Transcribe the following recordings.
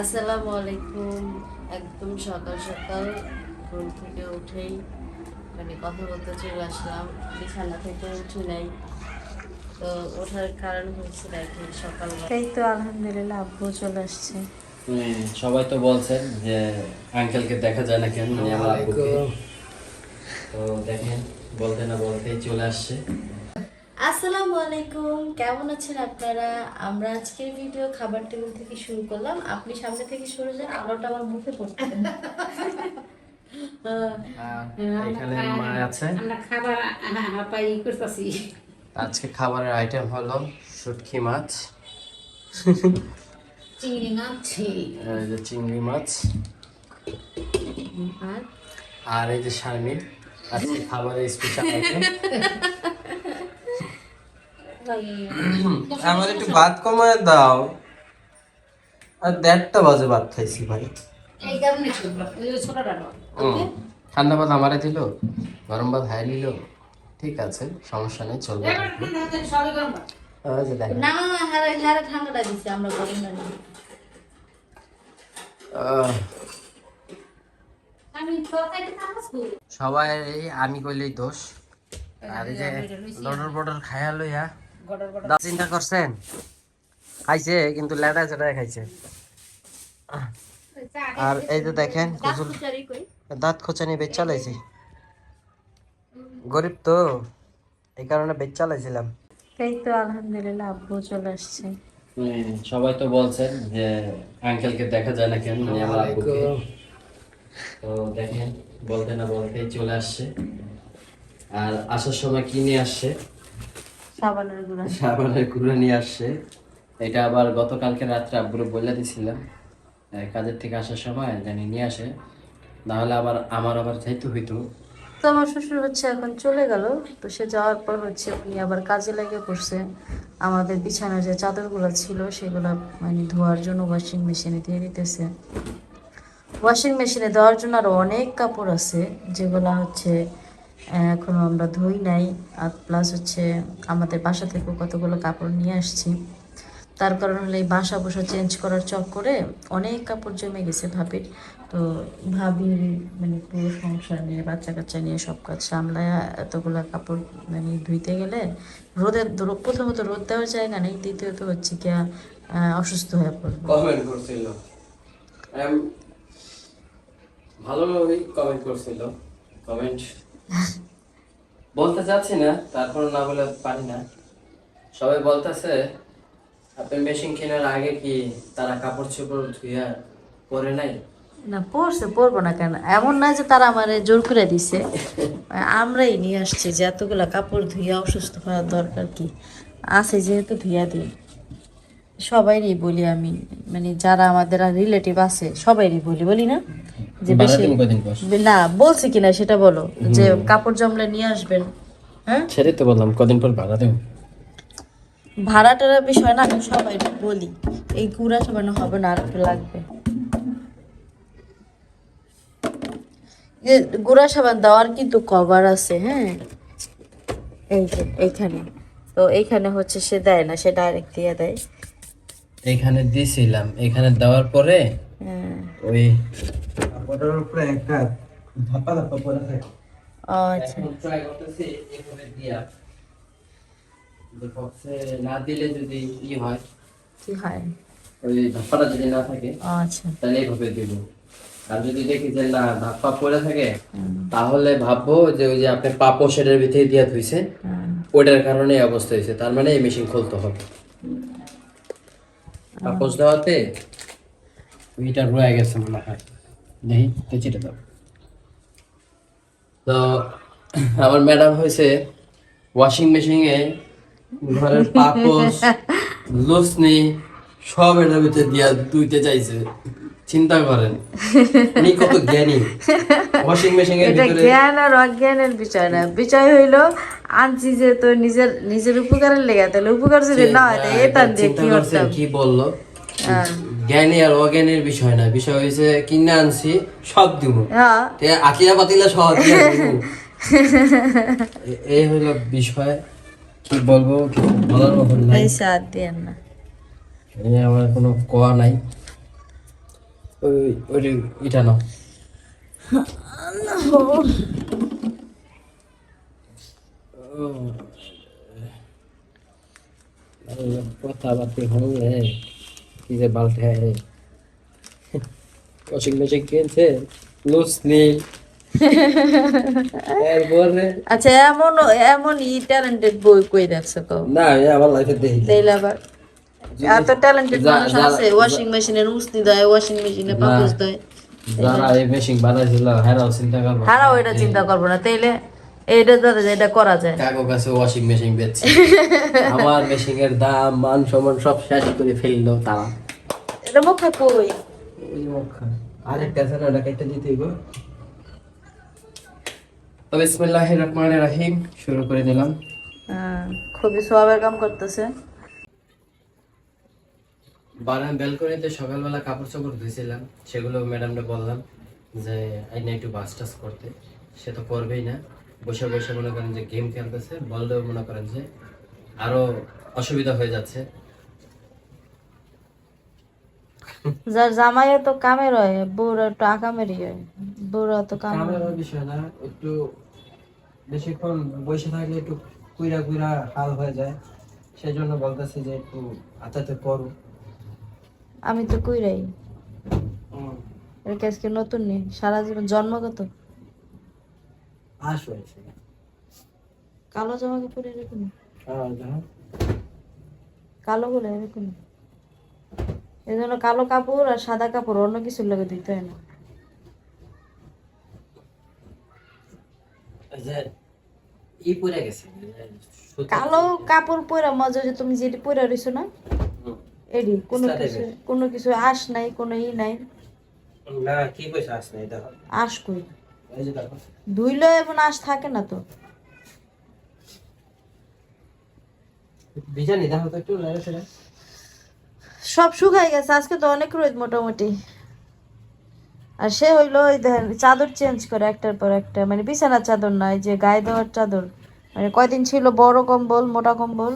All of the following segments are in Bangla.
আসসালামু আলাইকুম একদম সকাল সকাল ঘুম থেকে উঠেই মানে কথা বলতে চলে আসলাম। বিছানা থেকে উঠে নাই। তো ওঠার কারণ হচ্ছে দেখি সকাল এই তো আলহামদুলিল্লাহ আব্বু চলে আসছে। সবাই তো বলছেন যে আঙ্কেলকে দেখা যায় না কেন? মানে আমার আব্বুকে। তো দেখেন বলতে না বলতেই চলে আসছে। আসসালামু আলাইকুম কেমন আছেন আপনারা? আমরা আজকের ভিডিও খাবার টেবিল থেকে শুরু করলাম। আপনি সামনে থেকে সরে যান আলোটা আমার মুখে পড়ছে এখানে মা আছে। আমরা খাবার করতেছি। আজকে খাবারের আইটেম হলো শুটকি মাছ। চিংড়ি মাছ আর এই যে চিংড়ি মাছ। আর? আর এই যে শারমিন আজকে খাবারের স্পেশাল আইটেম আমার একটু ভাত কমায় দাও। আর দেড়টা বাজে ভাত খাইছি ভাই। ঠান্ডা ভাত আমারে দিল গরম ভাত হাই নিল। ঠিক আছে সমস্যা নেই চলবে। সবাই আমি কইলেই দোষ। আর এই যে লডর বডর খায়া লইয়া চিন্তা করছেন? খাইছে কিন্তু লেদা চেটা খাইছে। আর এই যে দেখেন দাঁত খোঁচানি বেচ চালাইছি। গরিব তো এই কারণে বেচ চালাইছিলাম। এই তো আলহামদুলিল্লাহ আব্বু চলে আসছে। সবাই তো বলছেন যে আঙ্কেলকে দেখা যায় না কেন? মানে আমার আব্বুকে। তো দেখেন বলতে না বলতেই চলে আসছে। আর আসার সময় কি নিয়ে আসছে? সাবানের গুঁড়া। সাবানের গুঁড়ো নিয়ে আসছে। এটা আবার গতকালকে রাত্রে আব্বুরে বলে দিছিলাম। কাজের থেকে আসার সময় জানি নিয়ে আসে। নাহলে আবার আমার আবার যাইতে হইতো। তো আমার শ্বশুর হচ্ছে এখন চলে গেল। তো সে যাওয়ার পর হচ্ছে উনি আবার কাজে লেগে পড়ছে। আমাদের বিছানার যে চাদরগুলো ছিল সেগুলো মানে ধোয়ার জন্য ওয়াশিং মেশিনে দিয়ে দিতেছে। ওয়াশিং মেশিনে দেওয়ার জন্য আরও অনেক কাপড় আছে যেগুলো হচ্ছে আহ, এখনও আমরা ধুই নাই আর প্লাস হচ্ছে আমাদের বাসা থেকেও কতগুলো কাপড় নিয়ে আসছি। তার কারণ হলে এই বাসা বসা চেঞ্জ করার চক্করে অনেক কাপড় জমে গেছে ভাবির। তো ভাবির মানে পুরো সংসার নিয়ে বাচ্চা কাচ্চা নিয়ে সব কাজ সামলায় এতগুলো কাপড় মানে ধুইতে গেলে রোদের প্রথমত রোদ দেওয়ার জায়গা নেই দ্বিতীয়ত হচ্ছে কি অসুস্থ হয়ে পড়বে। কমেন্ট করছিল। ভালোভাবেই কমেন্ট করছিল। কমেন্ট বলতে চাচ্ছি না, তারপর না বলে পারি না। সবাই বলতেছে, আপনি মেশিন কেনার আগে কি তারা কাপড় চোপড় ধুইয়া পরে নাই? না পড়ছে পড়ব না কেন? এমন না যে তারা আমার জোর করে দিছে। আমরাই নিয়ে আসছি যে এতগুলো কাপড় ধুইয়া অসুস্থ হওয়ার দরকার কি? আছে যেহেতু ধুইয়া দিই। সবাইরই বলি আমি মানে যারা আমাদের রিলেটিভ আছে, সবাইরই বলি বলি না? যে বেশি না বলছে কিনা সেটা বলো। যে কাপড় জমলে নিয়ে আসবেন হ্যাঁ? সেটাই তো বললাম কদিন পর ভাড়া দেব? ভাড়াটার বিষয় না আমি সবাই বলি এই গুড়া সাবানো হবে না আর একটু লাগবে। গুড়া সাবান দেওয়ার কিন্তু কভার আছে হ্যাঁ? এই যে এইখানে। তো এইখানে হচ্ছে সে দেয় না সে ডাইরেক্ট দিয়ে দেয়। এখানে দিছিলাম এখানে দেওয়ার পরে ওই কাপড়ের উপরে একটা ধাপা ধাপা পরে থাকে। আচ্ছা। ট্রাই করতেছি এভাবে দিয়া। বক্সে না দিলে যদি ই হয় কি হয়? ওই ধাপ্পাটা যদি না থাকে আচ্ছা। তাহলে এইভাবে দিব। আর যদি দেখি যে না ধাপ্পা পড়ে থাকে তাহলে ভাববো যে ওই যে আপনি পাপো সেটার ভিতরে দিয়া ধুইছে। ওটার কারণে এই অবস্থা হয়েছে। তার মানে এই মেশিন খুলতে হবে। পাপোস দেওয়াতে ওইটা রয়ে গেছে মনে হয়। দেখি কেচিটা দাও। তো আমার ম্যাডাম হয়েছে ওয়াশিং মেশিনে ঘরের পাপোস লুসনি সব এটার ভিতরে দিয়া ধুইতে চাইছে। চিন্তা করেন উনি কত জ্ঞানী। ওয়াশিং মেশিনের এটা ভিতরে জ্ঞান আর অজ্ঞানের বিষয় না। বিষয় হইল আনছি যে তো নিজের নিজের উপকারের লেগে তাহলে উপকার যদি না হয় তাহলে এটা দিয়ে কি করতাম? কি বলল? হ্যাঁ। জ্ঞানী আর অজ্ঞানীর বিষয় না বিষয় হয়েছে কিনে আনছি সব দিব হ্যাঁ। আকিয়া পাতিলা এই হলো বিষয় কি বলব বলার মতন নাই। সাথ না। আমার কোনো কোয়া নাই। ওই ওই এটা নাও। কথাবার্তি হলে কি যে এরপরে? আচ্ছা এমন এমন ই ট্যালেন্টেড বই কই দেখছ কও না আমি আমার লাইফে দেখি। দেইলা আবার এত ট্যালেন্টেড মানুষ আছে ওয়াশিং মেশিনে উস্তি দেয় ওয়াশিং মেশিনে পাপোশ দেয়। যারা এই মেশিন বানাইছিল হ্যাঁ চিন্তা করব। হারাও এটা চিন্তা করব না তাইলে এইটা যাতে এটা করা যায়। কাকো কাছে ওয়াশিং মেশিন বেচছে। আমার মেশিন এর দাম মান সম্মান সব শেষ করে ফেলল তারা। এটা মুখে কই? আরেকটা আছে না ওটা কেটে দিতে গো তো বিসমিল্লাহির রহমানির রহিম শুরু করে দিলাম। হ্যাঁ, খুবই সোয়াবের কাম করতেছে। বারাম ব্যালকনিতে সকালবেলা কাপড় চোপড় ধুয়েছিলাম সেগুলো ম্যাডামকে বললাম যে আইনা একটু বাস টাস করতে। সে তো করবেই না। বসে বসে মনে করেন যে গেম খেলতেছে বললেও মনে করেন যে আরও অসুবিধা হয়ে যাচ্ছে। যার তো কামের হয় একটু আকামেরই হয় বউরা তো কামের বিষয় না একটু বেশিক্ষণ বসে থাকলে একটু কুইরা কুইরা হাল হয়ে যায়। সেই জন্য বলতেছি যে একটু আতাতে করো। আমি তো কইরাই। এটা আজকে নতুন নেই সারা জীবন জন্মগত? আসো কালো জামা কাপড় এরকম কালো বলে এরকম এই জন্য কালো কাপড় আর সাদা কাপড় অন্য কিছু লাগে দিতে হয় না। কালো কাপড় পরা মজা যে তুমি যেটি পরা রইছো না। এডি কোনো কিছু. কোনো কিছু আশ নাই কোনো ই নাই। না কি কইছ আস নাই দেখো। আশ কই? দেখো আশ থাকে না তো। বিজানি দেখো তো একটু সব শুকাই গেছে আজকে তো অনেক রোদ মোটামুটি। আর সে হইল ওই দেখেন চাদর চেঞ্জ করে একটার পর একটা মানে বিছানার চাদর নয় যে গায়ে দেওয়ার চাদর। মানে কয়দিন ছিল বড় কম্বল মোটা কম্বল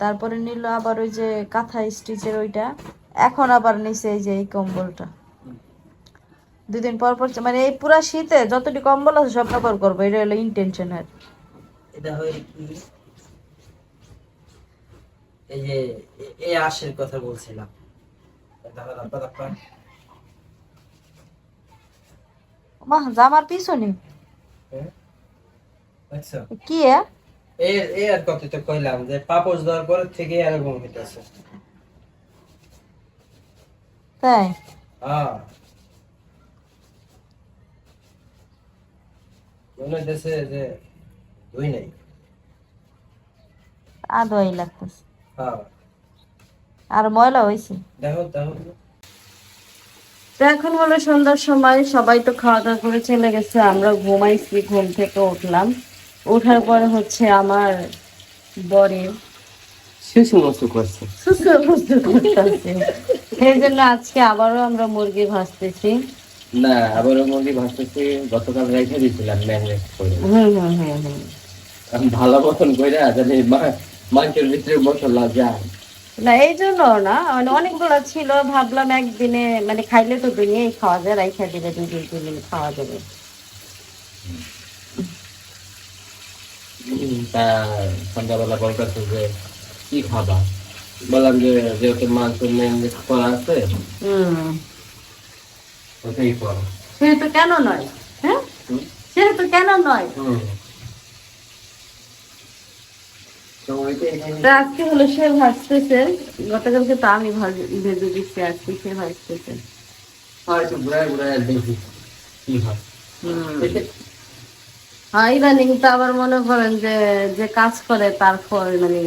তারপরে নিল আবার ওই যে কাঁথা স্টিচের ওইটা এখন আবার নিছে এই যে এই কম্বলটা। দুদিন পর পর মানে এই পুরা শীতে যতটি কম্বল আছে সব ব্যবহার করব এটা হলো ইন্টেনশনের এটা হয় কি? এই যে এই আশের কথা বলছিলাম। মা জামার পিছনে। হ্যাঁ? কি এ? আর কত তো কইলাম যে পাপোশ দেওয়ার পর থেকে এরকম হইতেছে। তাই? হ্যাঁ। মনে হইতেছে যে দুই নাই। আদোয়াই লাগতেছে। হ্যাঁ। আর ময়লা হয়েছে দেখো দেখো। তো এখন হলো সন্ধ্যার সময় সবাই তো খাওয়া দাওয়া করে চলে গেছে আমরা ঘুমাইছি ঘুম থেকে উঠলাম। ওঠার পরে হচ্ছে আমার সেই জন্য আজকে আবারও আমরা মুরগি ভাজতেছি। না আবার মুরগি ভাসতেছি গতকাল রেখে দিয়েছিলাম ম্যারিনেট করে। ভালো মতন কইরা জানি মাংসের ভিতরে মশলা যায়। না এই জন্য না মানে অনেকগুলো ছিল ভাবলাম একদিনে মানে খাইলে তো দুনিয়াই খাওয়া যায় রাইখা দিলে দুই দিন তিন দিন খাওয়া যাবে। তা সন্ধ্যাবেলা বলতেছে যে কি খাবা? বললাম যে যেহেতু মাংস ম্যারিনেট করা আছে ওটাই করো সেহেতু কেন নয়? হ্যাঁ? সেহেতু কেন নয়। তো তো আজকে হলো সে ভাজতেছে গতকালকে তো আমি ভেজে দিচ্ছি আজকে সে ভাজতেছে হয়। ইদানিং তো আবার মনে করেন যে যে কাজ করে তার ফল মানে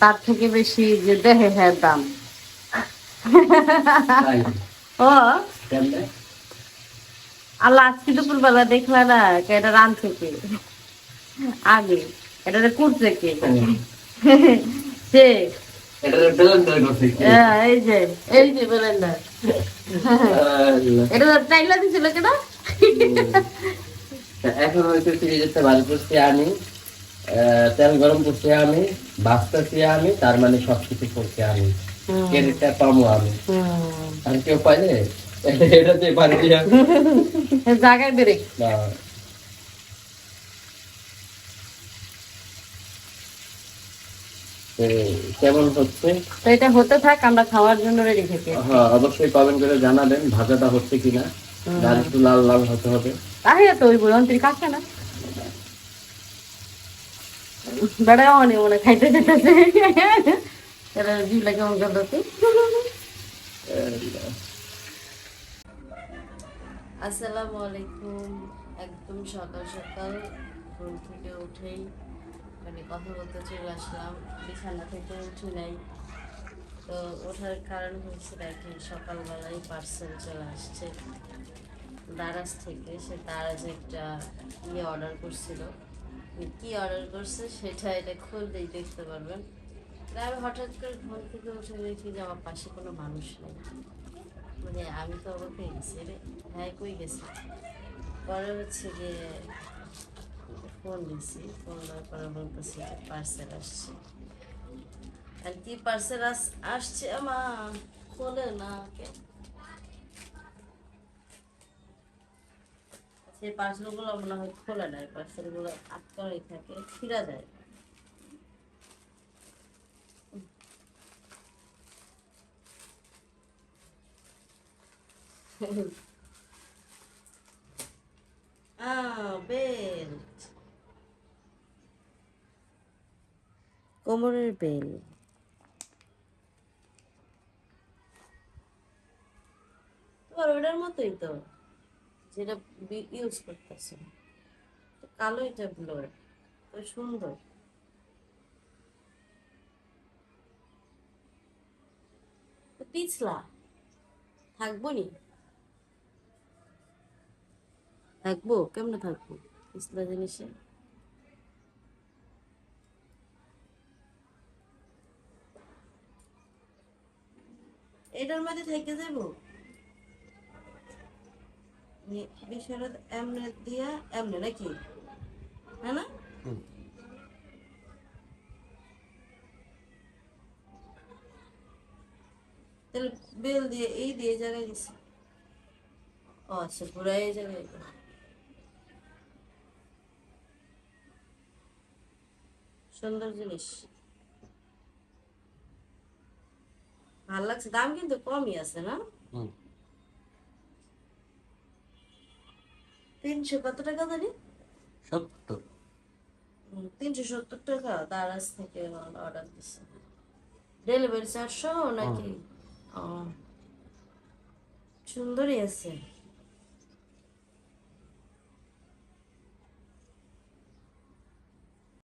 তার থেকে বেশি যে দেহে হ্যাঁ দাম। ও কেমনে? আল্লাহ আজকে দুপুর বেলা দেখলা না এটা রান থেকে আগে এটা করছে কে সে কি? হ্যাঁ, এই যে এই যে বেলেন্ডার আল্লাহ। এটা টাইলা দিছিল কেন এখন হয়তো ফ্রিজেতে ভালো করছি আমি আহ, তেল গরম করছি আমি বাঁচতেছি আমি তার মানে সবকিছু করছি আমি ক্রেডিটটা পাবো আমি। আর কেউ পাইলে এটাতে পানি জায়গায় ব্রেক না। কেমন হচ্ছে? তো এটা হতে থাক আমরা খাওয়ার জন্য রেডি থেকে। হ্যাঁ অবশ্যই কমেন্ট করে জানাবেন ভাজাটা হচ্ছে কিনা। ডাল একটু লাল লাল হতে হবে। তাহলে তো ওই বই অন্তরি কাছে না। বেড়া অনেক মনে খাইতে যেতেছে জিবলা কেমন করতে আসসালামু আলাইকুম। একদম সকাল সকাল ঘুম থেকে উঠেই মানে কথা বলতে চলে আসলাম। বিছানা থেকে উঠি নাই। তো ওঠার কারণ হচ্ছে দেখেন, সকালবেলায় পার্সেল চলে আসছে। দারাজ থেকে সে দারাজ একটা ইয়ে অর্ডার করছিল। কি অর্ডার করছে সেটা এটা খুললেই দেখতে পারবেন। আমি হঠাৎ করে ঘুম থেকে উঠে দেখি যে আমার পাশে কোনো মানুষ নেই। মানে আমি তো হয়ে গেছি রে হ্যাঁ কই গেছি? পরে হচ্ছে যে ফোন দিছি ফোন দেওয়ার পরে বলতেছি পার্সেল আসছে। আর কি পার্সেল আসছে আমা খোলে না কে? সেই পার্সেলগুলো মনে হয় খোলে না পার্সেলগুলো আটকানোই থাকে ফিরা যায়। আহ বেল্ট কোমরের বেল তোমার ওটার মতোই তো, যেটা ইউজ করতেছে। কালো এটা ব্লোর তো সুন্দর। পিছলা থাকব নি? থাকব? কেমনে থাকব? জিনিসে? এটার মধ্যে থেকে যাব? বিষয়টা এমনে দিয়া এমনে নাকি? হ্যাঁ না? তাহলে বেল দিয়ে এই দিয়ে জায়গায় দিছি। ও আচ্ছা পুরো এই জায়গায় সুন্দর জিনিস। ভালো লাগছে দাম কিন্তু কমই আছে না? তিনশো কত টাকা জানি? সত্তর। তিনশো সত্তর টাকা দারাজ থেকে অর্ডার দিচ্ছে ডেলিভারি চারশো নাকি? সুন্দরই আছে।